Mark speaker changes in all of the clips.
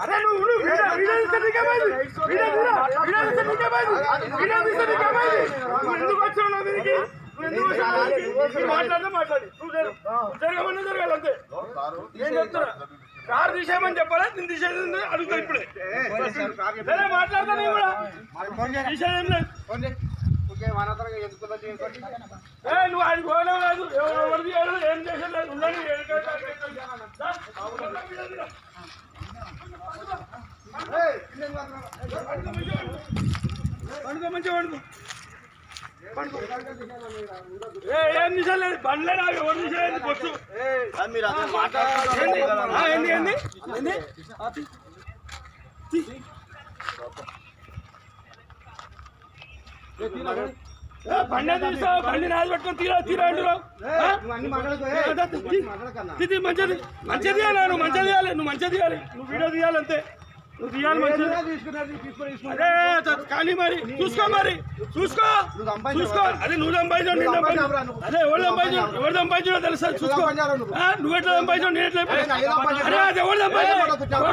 Speaker 1: అరే నువ్వు video car తీసేయమని చెప్పాలా నేను తీసేది అడుగుతా ఇప్పుడే సరే మాట్లాడతా నేను కూడా తీసేదేం ఇంకేం అనవసరంగా ఎందుకున్నది నువ్వు ఆయన పోలేదు ఏం చేసేది ఉండండి పండుగ మంచిగా పండుగ బండి తీసావు బండి నాది తీరా తీరా మంచిది మంచిది నువ్వు మంచిది నువ్వు మంచిది తీయాలి నువ్వు వీడియో తీయాలి అంతే నువ్వు తీయాలి మంచిది కానీ మరి చూసుకో మరి చూసుకో చూసుకో అదే నువ్వు సంపాదించావు అదే ఎవరు సంపాదించావు ఎవరు సంపాదించాడో తెలుసు చూసుకో నువ్వు ఎట్లా సంపాదించావు నేను ఎవరు సంపాదించావు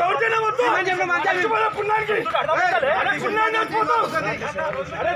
Speaker 1: దౌర్జన్యం పుణ్యానికి అరే